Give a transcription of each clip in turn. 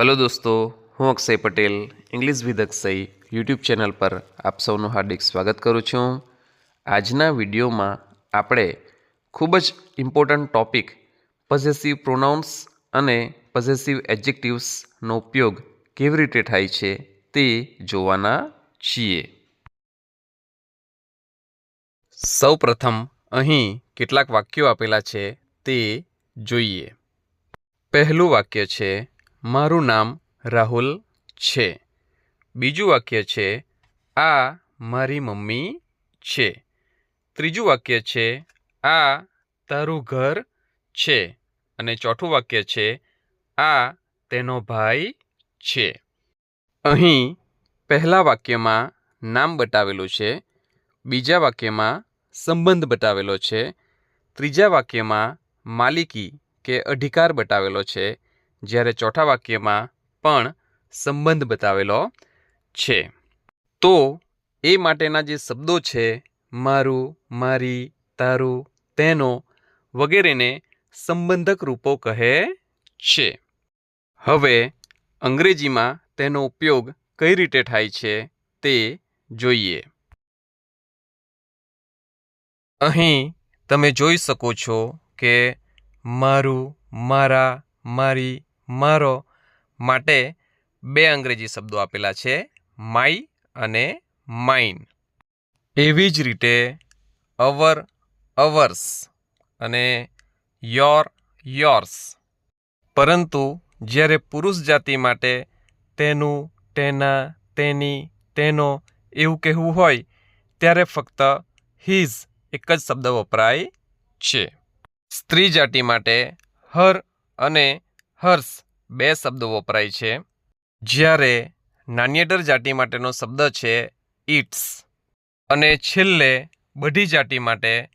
Hello દોસ્તો, હું Akshay Patel English with Akshay YouTube channel પર આપ સૌનું હાર્દિક સ્વાગત કરું છું. આજના વિડીયોમાં આપણે ખૂબ જ ઇમ્પોર્ટન્ટ ટોપિક પોઝેસિવ પ્રોનાઉન્સ અને પોઝેસિવ એડજેક્ટિવ્સનો ઉપયોગ કેવી રીતે થાય છે તે જોવાના છીએ. સૌ પ્રથમ અહીં કેટલાક વાક્યો આપેલા છે તે જોઈએ. પહેલું વાક્ય છે મારું નામ રાહુલ છે. બીજું વાક્ય છે, આ મારી મમ્મી છે. ત્રીજું વાક્ય છે, આ તારું ઘર છે. અને ચોથું વાક્ય છે, આ તેનો ભાઈ છે. અહીં પહેલા વાક્યમાં નામ બતાવેલું છે, બીજા વાક્યમાં સંબંધ બતાવેલો છે, ત્રીજા વાક્યમાં માલિકી કે અધિકાર બતાવેલો છે જ્યારે ચોથા વાક્યમાં પણ સંબંધ બતાવેલો છે. તો એ માટેના જે શબ્દો છે, મારું, મારી, તારું, તેનો વગેરેને સંબંધક રૂપો કહે છે. હવે અંગ્રેજીમાં તેનો ઉપયોગ કઈ રીતે થાય છે તે જોઈએ. અહીં તમે જોઈ શકો છો કે મારું, મારા, મારી મારો માટે બે અંગ્રેજી શબ્દો આપેલા છે માય અને માઇન એવી જ રીતે અવર અવર્સ અને યોર યોર્સ પરંતુ જ્યારે પુરુષ જાતિ માટે તેનું, તેના, તેની, તેનો એવું કહેવું હોય, ત્યારે ફક્ત હિઝ એક જ શબ્દ વપરાય છે. સ્ત્રી જાતિ માટે હર અને હર્ષ બે શબ્દો વપરાય છે. જ્યારે નાન્યેટર જાતિ માટેનો શબ્દ છે ઇટ્સ અને છેલ્લે બધી જાતિ માટે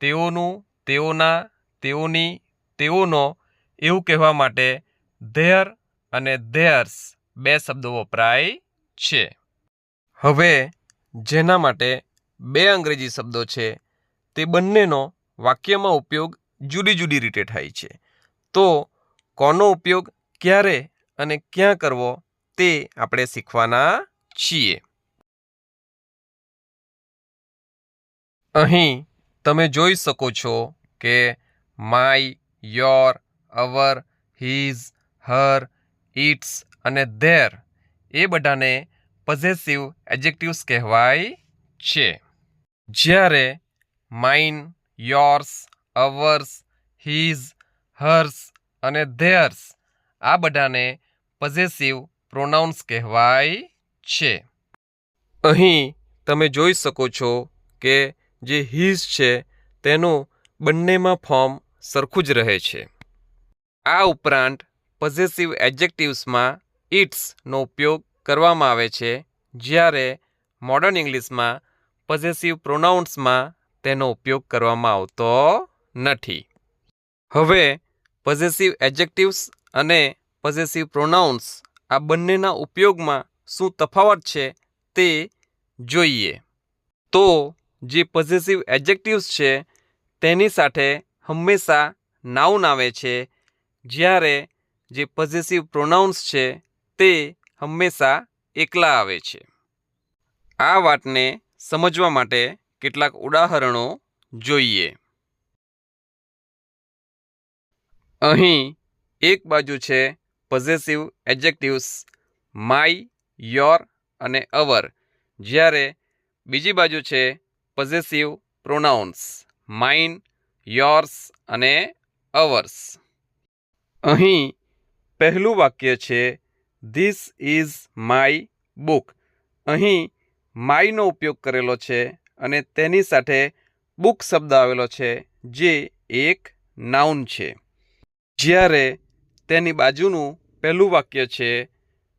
તેઓનું, તેઓના, તેઓની, તેઓનો એવું કહેવા માટે ધેર અને ધેર્સ બે શબ્દો વપરાય છે. હવે જેના માટે બે અંગ્રેજી શબ્દો છે, તે બંનેનો વાક્યમાં ઉપયોગ જુદી જુદી રીતે થાય છે. તો કોનો ઉપયોગ ક્યારે અને ક્યાં કરવો તે આપણે શીખવાના છીએ. અહીં તમે જોઈ શકો છો કે my your our his her its અને ધેર એ બધાને પોઝેસિવ એડજેક્ટિવ્સ કહેવાય છે. જ્યારે mine yours ours his hers અને ધેર્સ આ બધાને પોઝેસિવ પ્રોનાઉન્સ કહેવાય છે. અહીં તમે જોઈ શકો છો કે જે હિઝ છે, તેનું બંનેમાં ફોર્મ સરખું જ રહે છે. આ ઉપરાંત પોઝેસિવ એડજેક્ટિવ્સમાં ઇટ્સનો ઉપયોગ કરવામાં આવે છે, જ્યારે મોડર્ન ઇંગ્લિશમાં પોઝેસિવ પ્રોનાઉન્સમાં તેનો ઉપયોગ કરવામાં આવતો નથી. હવે પોઝેસિવ એડજેક્ટિવ્સ અને પોઝેસિવ પ્રોનાઉન્સ આ બંનેના ઉપયોગમાં શું તફાવત છે તે જોઈએ. તો જે પોઝેસિવ એડજેક્ટિવ્સ છે તેની સાથે હંમેશા નાઉન આવે છે. જ્યારે જે પોઝેસિવ પ્રોનાઉન્સ છે તે હંમેશા એકલા આવે છે. આ વાતને સમજવા માટે કેટલાક ઉદાહરણો જોઈએ. અહીં એક બાજુ છે પોઝેસિવ એડજેક્ટિવ્સ માય યોર અને અવર જ્યારે બીજી બાજુ છે પોઝેસિવ પ્રોનાઉન્સ માઇન યોર્સ અને અવર્સ અહીં પહેલું વાક્ય છે ધીસ ઇઝ માય બુક અહીં માયનો ઉપયોગ કરેલો છે અને તેની સાથે બુક શબ્દ આવેલો છે, જે એક નાઉન છે. જ્યારે તેની બાજુનું પહેલું વાક્ય છે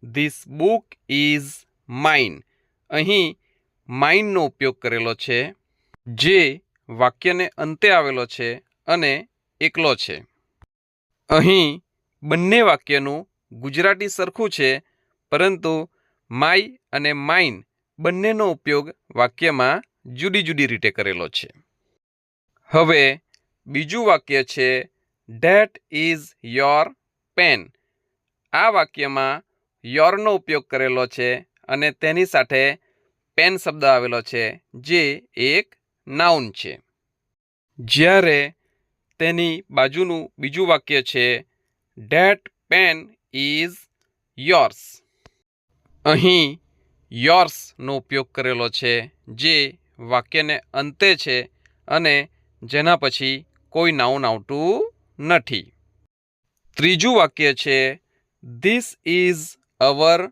ધીસ બુક ઇઝ માઇન અહીં માઇનનો ઉપયોગ કરેલો છે, જે વાક્યને અંતે આવેલો છે અને એકલો છે. અહીં બંને વાક્યનું ગુજરાતી સરખું છે, પરંતુ માય અને માઇન બંનેનો ઉપયોગ વાક્યમાં જુદી જુદી રીતે કરેલો છે. હવે બીજું વાક્ય છે ડેટ ઇઝ યોર પેન આ વાક્યમાં યોરનો ઉપયોગ કરેલો છે અને તેની સાથે પેન શબ્દ આવેલો છે, જે એક નાઉન છે. જ્યારે તેની બાજુનું બીજું વાક્ય છે ડેટ પેન ઇઝ યોર્સ અહીં યોર્સનો ઉપયોગ કરેલો છે, જે વાક્યને અંતે છે અને જેના પછી કોઈ નાઉન આવતું નથી. ત્રીજું વાક્ય છે ધીસ ઇઝ અવર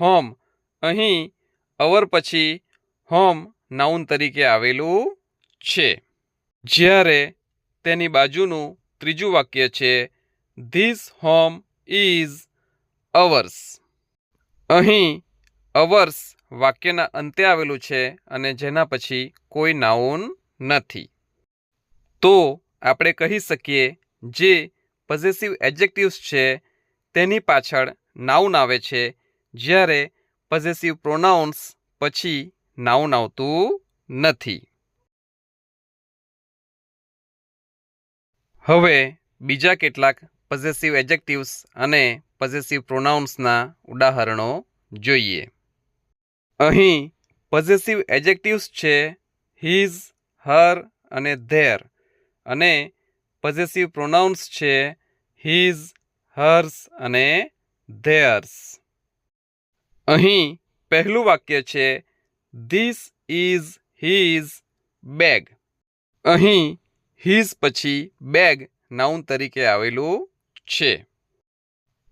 હોમ અહીં અવર પછી હોમ નાઉન તરીકે આવેલું છે. જ્યારે તેની બાજુનું ત્રીજું વાક્ય છે ધીસ હોમ ઇઝ અવર્સ અહીં અવર્સ વાક્યના અંતે આવેલું છે અને જેના પછી કોઈ નાઉન નથી. તો આપણે કહી શકીએ જે પોઝેસિવ એડજેક્ટિવ્સ છે, તેની પાછળ નાઉન આવે છે. જ્યારે પોઝેસિવ પ્રોનાઉન્સ પછી નાઉન આવતું નથી. હવે બીજા કેટલાક પોઝેસિવ એડજેક્ટિવ્સ અને પોઝેસિવ પ્રોનાઉન્સના ઉદાહરણો જોઈએ. અહીં પોઝેસિવ એડજેક્ટિવ્સ છે હિઝ હર અને ધેર અને પોઝેસિવ પ્રોનાઉન્સ છે હિઝ હર્સ અને ધેયર્સ અહીં પહેલું વાક્ય છે ધીસ ઇઝ હિઝ બેગ અહીં હિઝ પછી બેગ નાઉન તરીકે આવેલું છે.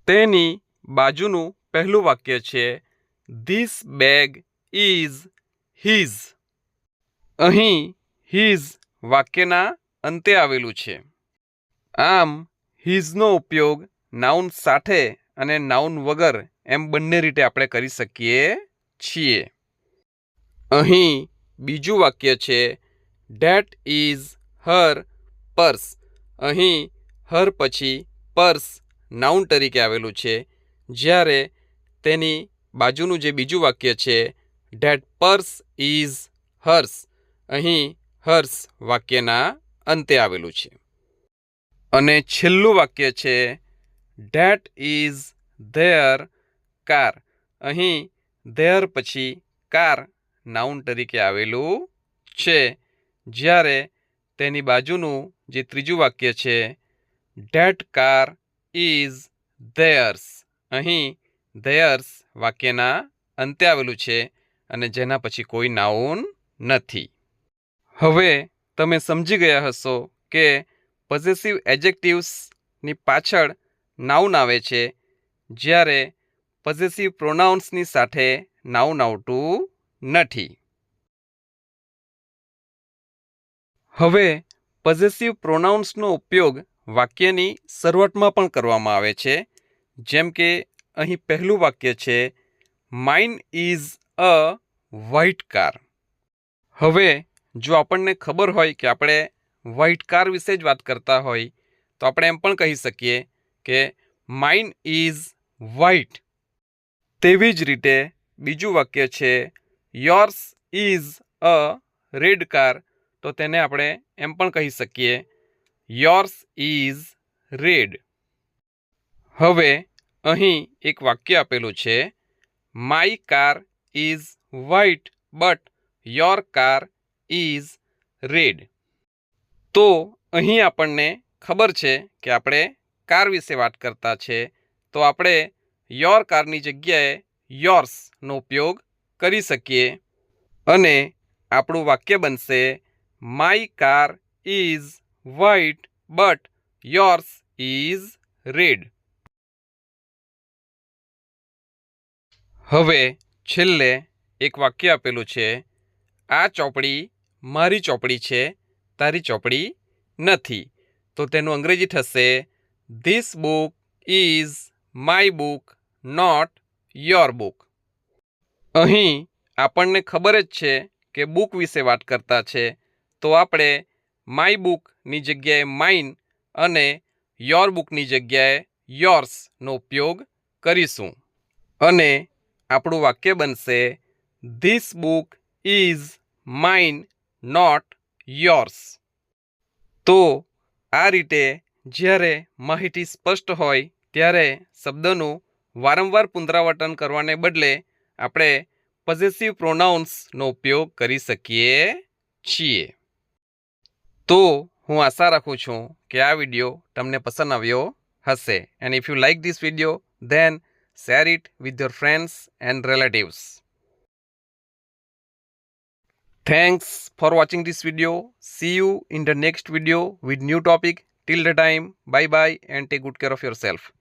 તેની બાજુનું પહેલું વાક્ય છે ધીસ બેગ ઇઝ હિઝ અહીં હિઝ વાક્યના અંતે આવેલું છે. આમ હિઝનો ઉપયોગ નાઉન સાથે અને નાઉન વગર એમ બંને રીતે આપણે કરી શકીએ છીએ. અહીં બીજું વાક્ય છે ડેટ ઇઝ હર પર્સ અહીં હર પછી પર્સ નાઉન તરીકે આવેલું છે. જ્યારે તેની બાજુનું જે બીજું વાક્ય છે ડેટ પર્સ ઇઝ હર્સ અહીં હર્સ વાક્યના અંતે આવેલું છે. અને છેલ્લું વાક્ય છે ડેટ ઇઝ ધેર કાર અહીં ધેર પછી કાર નાઉન તરીકે આવેલું છે. જ્યારે તેની બાજુનું જે ત્રીજું વાક્ય છે ડેટ કાર ઇઝ ધેયર્સ અહીં ધેયર્સ વાક્યના અંતે આવેલું છે અને જેના પછી કોઈ નાઉન નથી. હવે તમે સમજી ગયા હશો કે પોઝેસિવ એજેક્ટિવ્સની પાછળ નાઉન આવે છે. જ્યારે પોઝેસિવ પ્રોનાઉન્સની સાથે નાઉન આવતું નથી. હવે પોઝેસિવ પ્રોનાઉન્સનો ઉપયોગ વાક્યની શરૂઆતમાં પણ કરવામાં આવે છે. જેમ કે અહીં પહેલું વાક્ય છે mine is a white car હવે જો આપણને ખબર હોય કે આપણે વ્હાઇટ કાર વિશે જ વાત કરતા હોય, તો આપણે એમ પણ કહી શકીએ કે માઇન ઇઝ વ્હાઇટ તેવી જ રીતે બીજું વાક્ય છે yours is a red car તો તેને આપણે એમ પણ કહી શકીએ યોર્સ ઇઝ રેડ હવે અહીં એક વાક્ય આપેલું છે my car is white but your car is red તો અહીં આપણને ખબર છે કે આપણે કાર વિશે વાત કરતા છે. તો આપણે યોર કારની જગ્યાએ યોર્સનો ઉપયોગ કરી શકીએ. અને આપણું વાક્ય બનશે my car is white but yours is red હવે છેલ્લે એક વાક્ય આપેલું છે, આ ચોપડી મારી ચોપડી છે તારી ચોપડી નથી. તો તેનું અંગ્રેજી થશે this book is my book not your book અહીં આપણને ખબર જ છે કે બુક વિશે વાત કરતા છે. તો આપણે માય બુકની જગ્યાએ માઇન અને યોર બુકની જગ્યાએ યોર્સનો ઉપયોગ કરીશું. અને આપણું વાક્ય બનશે this book is mine not yours તો આ રીતે જ્યારે માહિતી સ્પષ્ટ હોય, ત્યારે શબ્દનું વારંવાર પુનરાવર્તન કરવાને બદલે આપણે પોઝેસિવ પ્રોનાઉન્સનો ઉપયોગ કરી શકીએ છીએ. તો હું આશા રાખું છું કે આ વીડિયો તમને પસંદ આવ્યો હશે. And if you like this video then share it with your friends and relatives Thanks for watching this video. See you in the next video with new topic. Till the time, bye bye and take good care of yourself.